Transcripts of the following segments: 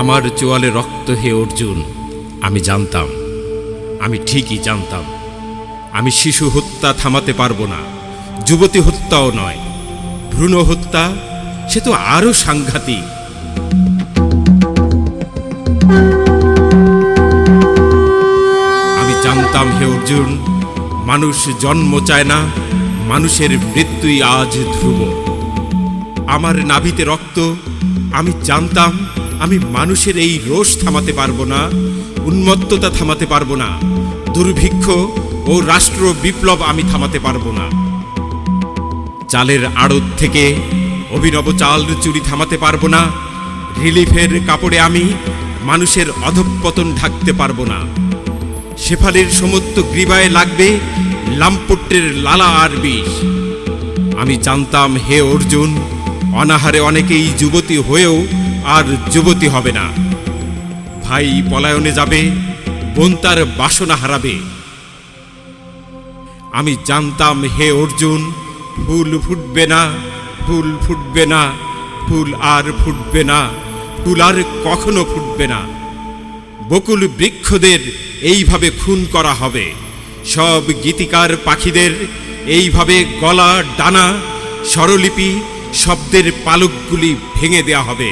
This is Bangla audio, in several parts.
আমার চোয়ালে রক্ত হে অর্জুন, আমি জানতাম, আমি ঠিকই জানতাম, আমি শিশু হত্যা থামাতে পারব না, যুবতী হত্যাও নয়, ভ্রূণ হত্যা, সে তো আরও সাংঘাতিক। আমি জানতাম হে অর্জুন, মানুষ জন্ম চায় না, মানুষের মৃত্যুই আজ ধ্রুব। আমার নাভিতে রক্ত, আমি জানতাম আমি মানুষের এই রোষ থামাতে পারব না, উন্মত্ততা থামাতে পারব না, দুর্ভিক্ষ ও রাষ্ট্র বিপ্লব আমি থামাতে পারব না। চালের আড়ত থেকে অভিনব চাল চুরি থামাতে পারব না, রিলিফের কাপড়ে আমি মানুষের অধঃপতন ঢাকতে পারব না। শেফালির সমস্ত গ্রীবায় লাগবে লাম্পট্টের লালা আর বিষ। আমি জানতাম, হে অর্জুন অনাহারে অনেকেই যুবতী হয়েও আর যুবতী হবে না। ভাই পলায়নে যাবে, বোন তার বাসনা হারাবে। আমি জানতাম, হে অর্জুন, ফুল ফুটবে না, ফুল ফুটবে না, ফুল আর ফুটবে না, ফুল আর কখনো ফুটবে না। বকুল বৃক্ষদের এইভাবে খুন করা হবে। সব গীতিকার পাখিদের এইভাবে গলা, ডানা, স্বরলিপি শব্দের পালকগুলি ভেঙে দেয়া হবে।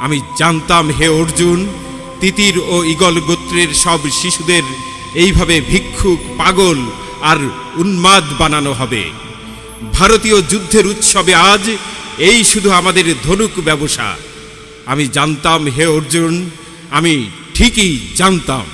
আমি জানতাম, হে অর্জুন, তিতির ও ইগল গোত্রের সব শিশুদের এইভাবে ভিক্ষুক, পাগল আর উন্মাদ বানানো হবে। ভারতীয় যুদ্ধের উৎসবে আজ এই শুধু আমাদের ধনুক ব্যবসা। আমি জানতাম, হে অর্জুন, আমি ঠিকই জানতাম।